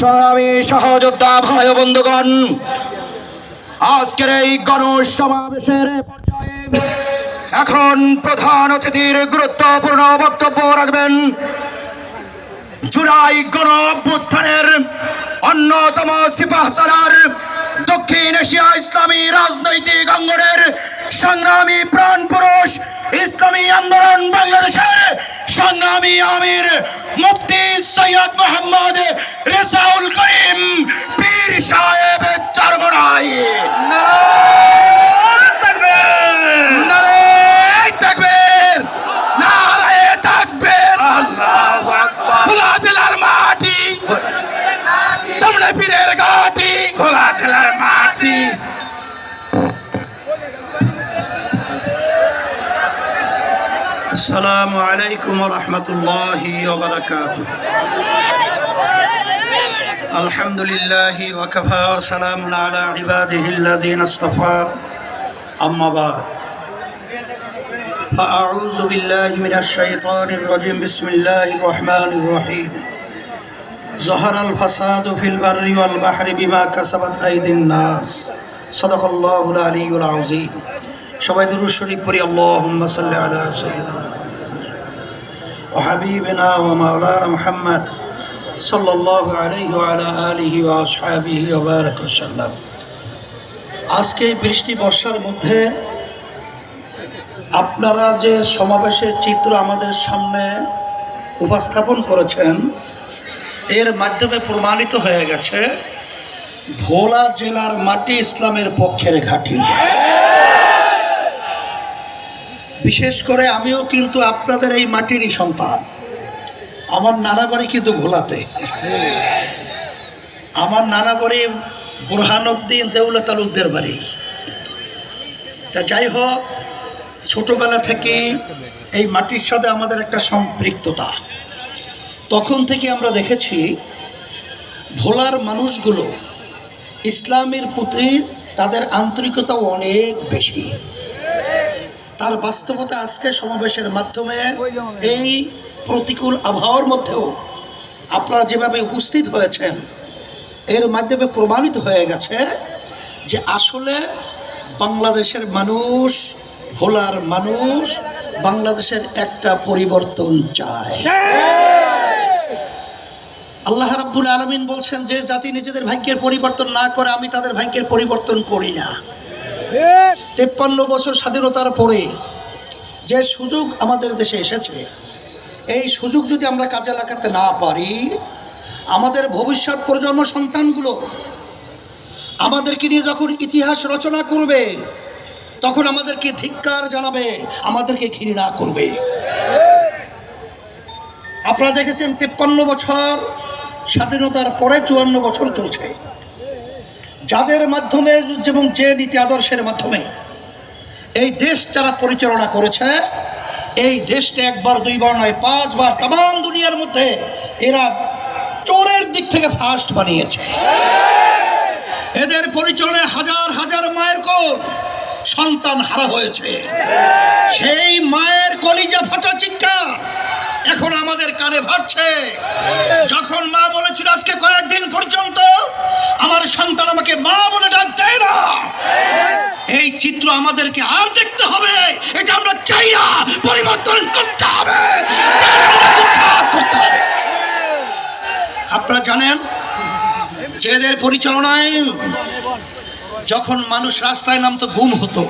সংগ্রামী সহযোদ্ধা ভাই বন্ধুগণ, আজকের এই গণসমাবেশের পর্যায়ে এখন প্রধান অতিথির গুরুত্বপূর্ণ বক্তব্য রাখবেন জুলাই গণ অভ্যুত্থানের অন্যতম সিপাহ সালার দক্ষিণ এশিয়া ইসলামী রাজনৈতিক অঙ্গনের সংগ্রামী প্রাণ পুরুষ ইসলামী আন্দোলন বাংলাদেশের সংগ্রামী আমির মুফতি সৈয়দ মোহাম্মদ রেসাউল করিম পীর সাহেব চরমনাই। السلام عليكم ورحمة الله وبركاته الحمد لله وكفى وسلام على عباده الذين اصطفى أما بعد فأعوذ بالله من الشيطان الرجيم بسم الله الرحمن الرحيم ظهر الفساد في البر والبحر بما كسبت أيدي الناس صدق الله العلي العظيم সবাই দুরুদ শরীফ পড়ি আল্লাহুম্মা সাল্লি আলা সাইয়্যিদিনা মুহাম্মদ সাল্লাল্লাহু আলাইহি ওয়া আলা আলিহি ওয়া আসহাবিহি ওয়া বারাক ওয়াসাল্লাম আজকে বৃষ্টি বর্ষার মধ্যে আপনারা যে সমাবেশের চিত্র আমাদের সামনে উপস্থাপন করেছেন, এর মাধ্যমে প্রমাণিত হয়ে গেছে, ভোলা জেলার মাটি ইসলামের পক্ষের ঘাঁটি। বিশেষ করে আমিও কিন্তু আপনাদের এই মাটিরই সন্তান। আমার নানা বাড়ি কিন্তু ভোলাতে। আমার নানা বাড়ি বুরহানুদ্দিন দেউলা তালুকদের বাড়ি। তা যাই হোক, ছোটোবেলা থেকে এই মাটির সাথে আমাদের একটা সম্পৃক্ততা। তখন থেকে আমরা দেখেছি, ভোলার মানুষগুলো ইসলামের প্রতি তাদের আন্তরিকতা অনেক বেশি। তার বাস্তবতা আজকে সমাবেশের মাধ্যমে এই প্রতিকূল আবহাওয়ার মধ্যেও আপনারা যেভাবে উপস্থিত হয়েছেন, এর মাধ্যমে প্রমাণিত হয়ে গেছে যে আসলে বাংলাদেশের মানুষ, ভোলার মানুষ, বাংলাদেশের একটা পরিবর্তন চায়। আল্লাহ রাব্বুল আলমিন বলছেন, যে জাতি নিজেদের ভাগ্যের পরিবর্তন না করে আমি তাদের ভাগ্যের পরিবর্তন করি না। তেপ্পান্ন বছর স্বাধীনতার পরে যে সুযোগ আমাদের দেশে এসেছে, এই সুযোগ যদি আমরা কাজে লাগাতে না পারি, আমাদের ভবিষ্যৎ প্রজন্ম সন্তানগুলো আমাদেরকে নিয়ে যখন ইতিহাস রচনা করবে, তখন আমাদেরকে ধিক্কার জানাবে, আমাদেরকে ঘৃণা করবে। আপনারা দেখেছেন, তেপ্পান্ন বছর স্বাধীনতার পরে চুয়ান্ন বছর চলছে। যাদের মাধ্যমে এবং যে নীতি আদর্শের মাধ্যমে এই দেশ যারা পরিচালনা করেছে, এই দেশটা একবার, দুইবার নয়, পাঁচবার তাম দুনিয়ার মধ্যে এরা চোরের দিক থেকে ফার্স্ট বানিয়েছে। এদের পরিচালনায় হাজার হাজার মায়ের কোল সন্তান হারা হয়েছে। সেই মায়ের কলিজা ফাটা চিৎকার এখন আমাদের কানে ভাটছে যখন মা বলেছিল, আজকে কয়েকদিন পর্যন্ত আমার সন্তান আমাকে মা বলে ডাক দেয় না এই চিত্র আমাদেরকে আর দেখতে হবে। এটা আমরা চাই না। পরিবর্তন করতে হবে। আপনারা জানেন যে পরিচালনায় যখন মানুষ রাস্তায় নামতো, গুম হতো।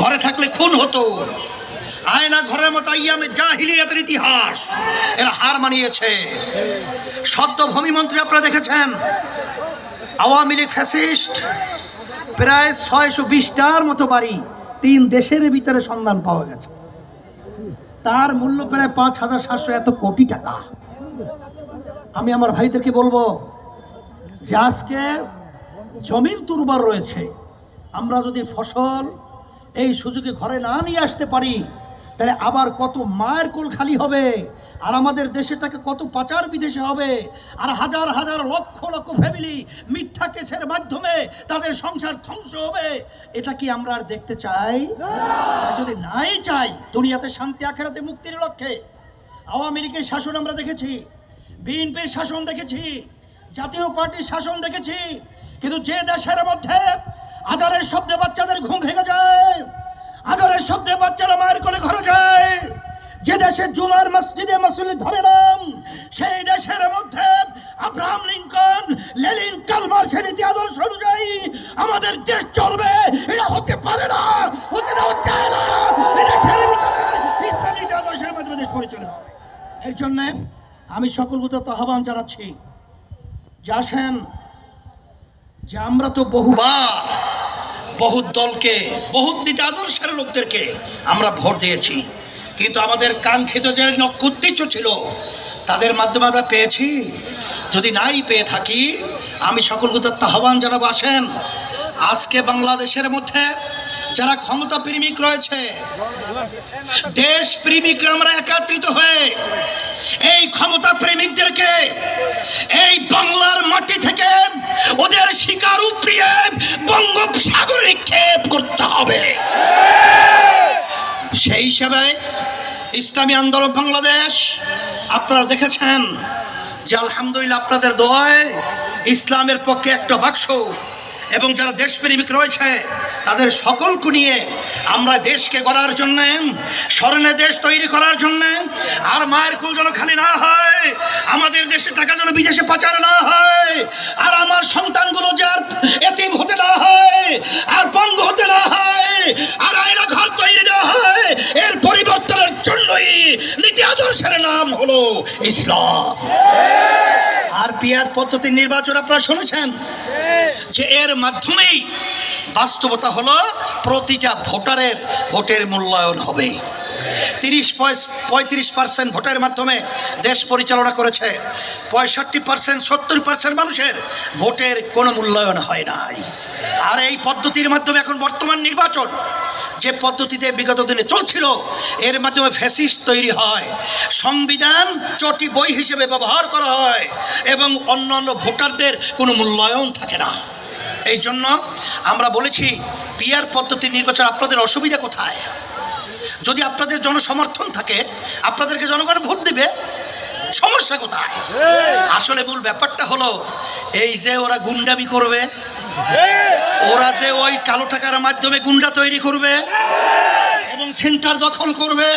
ঘরে থাকলে খুন হতো। আয়না ঘরের মতো আইয়ামে জাহিলিয়াতের ইতিহাস এরা হার মানিয়েছে। সদ্য ভূমি মন্ত্রী আপনারা দেখেছেন, আওয়ামী লীগ ফ্যাসিস্ট প্রায় ছয়শো বিশটার মতো বাড়ি তিন দেশের ভিতরে সন্ধান পাওয়া গেছে। তার মূল্য প্রায় পাঁচ হাজার সাতশো এত কোটি টাকা। আমি আমার ভাইদেরকে বলব যে আজকে জমিন তুরবার রয়েছে। আমরা যদি ফসল এই সুযোগে ঘরে না নিয়ে আসতে পারি তাহলে আবার কত মায়ের কোল খালি হবে? আর আমাদের দেশে তাকে কত পাচার বিদেশে হবে? আর হাজার হাজার লক্ষ লক্ষ ফ্যামিলি মিথ্যা কেসের মাধ্যমে তাদের সংসার ধ্বংস হবে। এটা কি আমরা আর দেখতে চাই? তা যদি নাই চাই দুনিয়াতে শান্তি আখেরাতে মুক্তির লক্ষ্যে। আওয়ামী লীগের শাসন আমরা দেখেছি বিএনপির শাসন দেখেছি জাতীয় পার্টির শাসন দেখেছি। কিন্তু যে দেশের মধ্যে আজারের শব্দে বাচ্চাদের ঘুম ভেঙে যায় মায়ের কোলে ঘরে যায়। যে দেশে জুমার মসজিদে মসজিদ ধরে নাম, সেই দেশের মধ্যে আব্রাহাম লিঙ্কন লেলিন কালমার সে নীতি আদর্শ অনুযায়ী আমাদের দেশ চলবে। এটা হতে পারে না, হতে দেওয়া যায় না। এই দেশের ভিতরে ইসলামী আদর্শের মাধ্যমে দেশ পরিচালিত এর জন্যে আমি সকলকে তো আহ্বান জানাচ্ছি, যে আসেন, যে আমরা তো বহুবার বহুত দলকে, বহুত নীতি আদর্শের লোকদেরকে আমরা ভোট দিয়েছি। কিন্তু আমাদের কাঙ্ক্ষিত যে নক্ষ ছিল, তাদের মাধ্যমে আমরা পেয়েছি। যদি নাই পেয়ে থাকি, আমি সকলকে তো আহ্বান জানাব, আসেন। আজকে বাংলাদেশের মধ্যে যারা ক্ষমতা প্রেমিক রয়েছে দেশ প্রেমিকরা আমরা একাত্রিত হয়ে এই ক্ষমতা প্রেমিকদেরকে এই বাংলার মাটি থেকে ওদের শিকার উপরিয়ে বঙ্গোপসাগরে নিক্ষেপ করতে হবে। সেই হিসাবে ইসলামী আন্দোলন বাংলাদেশ, আপনারা দেখেছেন যে আলহামদুলিল্লাহ আপনাদের দোয়ায় ইসলামের পক্ষে একটা বাক্স এবং যারা দেশপ্রেমিক রয়েছে, তাদের সকলকে নিয়ে আমরা দেশকে গড়ার জন্যে স্মরণে দেশ তৈরি করার জন্যে, আর মায়ের কুল যেন খালি না হয়, আমাদের দেশে টাকা যেন বিদেশে পাচার না হয়, আর আমার সন্তানগুলো যার এতিম হতে না হয়, আর পঙ্গ হতে না হয়, আর আয়না ঘর তৈরি না হয়, এর পরিবর্তনের জন্যই নীতি আদর্শের নাম হলো ইসলাম। আর পিয়ার পদ্ধতির নির্বাচন আপনারা শুনেছেন? যে এর মাধ্যমেই বাস্তবতা হলো প্রতিটা ভোটারের ভোটের মূল্যায়ন হবে। তিরিশ পঁয়ত্রিশ পার্সেন্ট ভোটের মাধ্যমে দেশ পরিচালনা করেছে। পঁয়ষট্টি পার্সেন্ট, সত্তর পার্সেন্ট মানুষের ভোটের কোনো মূল্যায়ন হয় নাই। আর এই পদ্ধতির মাধ্যমে এখন বর্তমান নির্বাচন যে পদ্ধতিতে বিগত দিনে চলছিল এর মাধ্যমে ফ্যাসিস্ট তৈরি হয়। সংবিধান চটি বই হিসেবে ব্যবহার করা হয় এবং অন্যান্য ভোটারদের কোনো মূল্যায়ন থাকে না। এই জন্য আমরা বলেছি পিয়ার পদ্ধতির নির্বাচন আপনাদের অসুবিধা কোথায়? যদি আপনাদের জনসমর্থন থাকে আপনাদেরকে জনগণ ভোট দেবে সমস্যা কোথায়? আসলে মূল ব্যাপারটা হলো এই যে ওরা গুন্ডামি করবে ওরা যে ওই কালো টাকার মাধ্যমে গুন্ডা তৈরি করবে এবং সেন্টার দখল করবে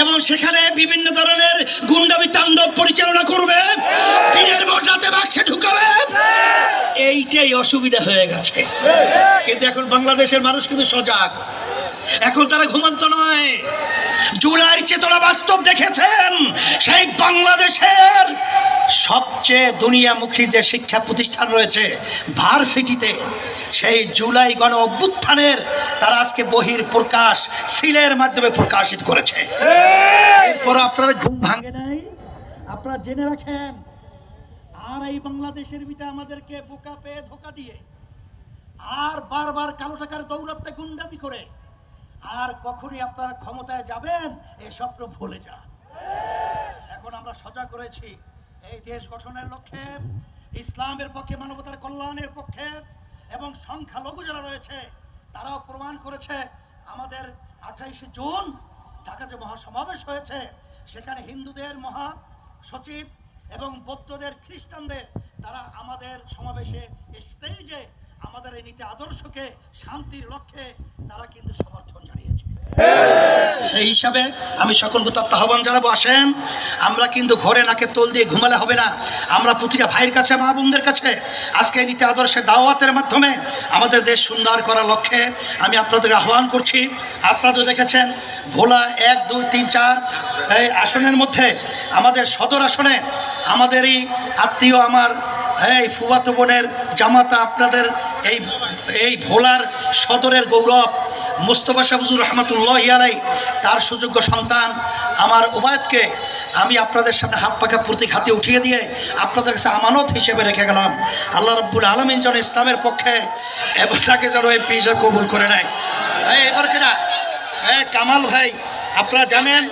এবং সেখানে বিভিন্ন ধরনের গুন্ডামি তাণ্ডব পরিচালনা করবে দিনের ভোট রাতে বাক্সে ঢুকাবে। এইটাই অসুবিধা হয়ে গেছে। কিন্তু এখন বাংলাদেশের মানুষ কিন্তু সজাগ। এখন তারা ঘুমন্ত নয়। জুলাইয়ের চেতনা বাস্তব দেখেছেন। সেই বাংলাদেশের সবচেয়ে দুনিয়ামুখী যে শিক্ষা প্রতিষ্ঠান রয়েছে ভার্সিটিতে সেই জুলাই গণ অভ্যুত্থানের তারা আজকে বহির প্রকাশ সিলের মাধ্যমে প্রকাশিত করেছে। এরপর আপনারা ঘুম ভাঙে নাই? আপনারা জেনে রাখেন আর এই বাংলাদেশের ভিতরে আমাদেরকে বোকা পেয়ে ধোকা দিয়ে আর বারবার কালো টাকার দৌলতে গুন্ডামি করে আর কখনই আপনারা ক্ষমতায় যাবেন এই স্বপ্ন ভুলে যান। এখন আমরা সজাগ করেছি এই দেশ গঠনের লক্ষ্যে, ইসলামের পক্ষে, মানবতার কল্যাণের পক্ষে এবং সংখ্যালঘু যারা রয়েছে, তারাও প্রমাণ করেছে, আমাদের আঠাইশে জুন ঢাকা যে মহাসমাবেশ হয়েছে, সেখানে হিন্দুদের মহা সচিব এবং বৌদ্ধদের খ্রিস্টানদের, তারা আমাদের সমাবেশে স্টেজে আমাদের এই নীতি আদর্শকে, শান্তির লক্ষ্যে তারা কিন্তু সমর্থন জানিয়েছে। সেই হিসাবে আমি সকলকে তত্ত্ব আহ্বান জানাব, আসেন। আমরা কিন্তু ঘরে নাকে তোল দিয়ে ঘুমালে হবে না। আমরা প্রতিটা ভাইয়ের কাছে, মা বোনদের কাছে আজকে নীতি আদর্শের দাওয়াতের মাধ্যমে আমাদের দেশ সুন্দর করার লক্ষ্যে আমি আপনাদের আহ্বান করছি। আপনারা দেখেছেন, ভোলা এক, দুই, তিন, চার এই আসনের মধ্যে আমাদের সদর আসনে আমাদেরই আত্মীয়, আমার এই ফুবাতো বোনের জামাতা আপনাদের এই এই ভোলার সদরের গৌরব মোস্তফা শাহুজুর রহমতুল্লাহ আলাই তার সুযোগ্য সন্তান আমার ওবায়দকে আমি আপনাদের সামনে হাত পাখা প্রতীক হাতে উঠিয়ে দিয়ে আপনাদের কাছে আমানত হিসেবে রেখে গেলাম। আল্লাহ রব্বুল আলমিন যেন ইসলামের পক্ষে এবং তাকে যেন এই পিজা কবুল করে নেয়। এবার কেনা হ্যাঁ কামাল ভাই আপনারা জানেন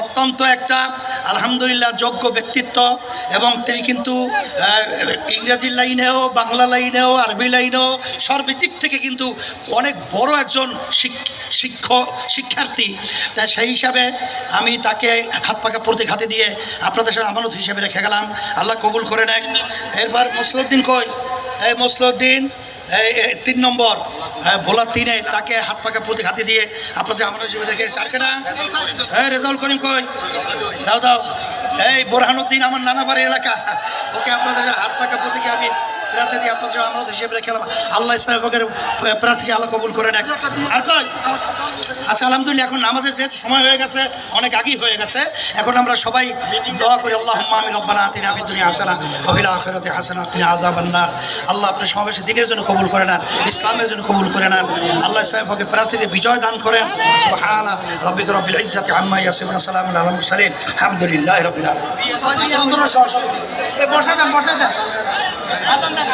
অত্যন্ত একটা আলহামদুলিল্লাহ, যোগ্য ব্যক্তিত্ব এবং তিনি কিন্তু ইংরেজি লাইনেও বাংলা লাইনেও আরবি লাইনেও সর্বদিক থেকে কিন্তু অনেক বড় একজন শিক- শিক্ষক শিক্ষার্থী। তাই সেই হিসাবে আমি তাকে হাত পাকা প্রতীক হাতে দিয়ে আপনাদের সাথে আমানত হিসেবে রেখে গেলাম। আল্লাহ কবুল করে নেন এরপর মুসলুদ্দিন কই? এই মুসলুদ্দিন এই, তিন নম্বর। হ্যাঁ, ভোলা তিনে তাকে হাত পাকা প্রতীক হাতে দিয়ে আপনাদের আমার হিসেবে দেখে সারকে না হ্যাঁ রেজাউল করিম কই? দাও দাও। এই বোরহানুদ্দিন আমার নানা বাড়ির এলাকা। ওকে আপনাদের হাত পাকা প্রতীকে আমি প্রার্থী দিয়ে আপনাদের আমানত হিসেবে রেখে গেলাম আল্লাহ ইসলাম বকের প্রার্থীকে আল্লাহ কবুল করে নেন? আচ্ছা আলহামদুলিল্লাহ, এখন আমাদের যেহেতু সময় হয়ে গেছে, অনেক আগেই হয়ে গেছে, এখন আমরা সবাই দোয়া করি আল্লাহ আমি রব্বানা তিনি আমি দুনিয়া হাসানা অভিলা আখেরাতে হাসানা তিনি আজাবান্নার আল্লাহ আপনি সমাবেশে দিনের জন্য কবুল করে নেন, ইসলামের জন্য কবুল করে নেন। আল্লাহ ইসলাম ফকে প্রার্থীকে বিজয় দান করেন। সুবহানা রব্বিক রব্বিল ইজ্জাতি আম্মা ইয়াসিফুন, সালামুন আলাল মুরসালিন। আলহামদুলিল্লাহি রাব্বিল আলামিন। বসে দেন বসে দেন। আদন দেন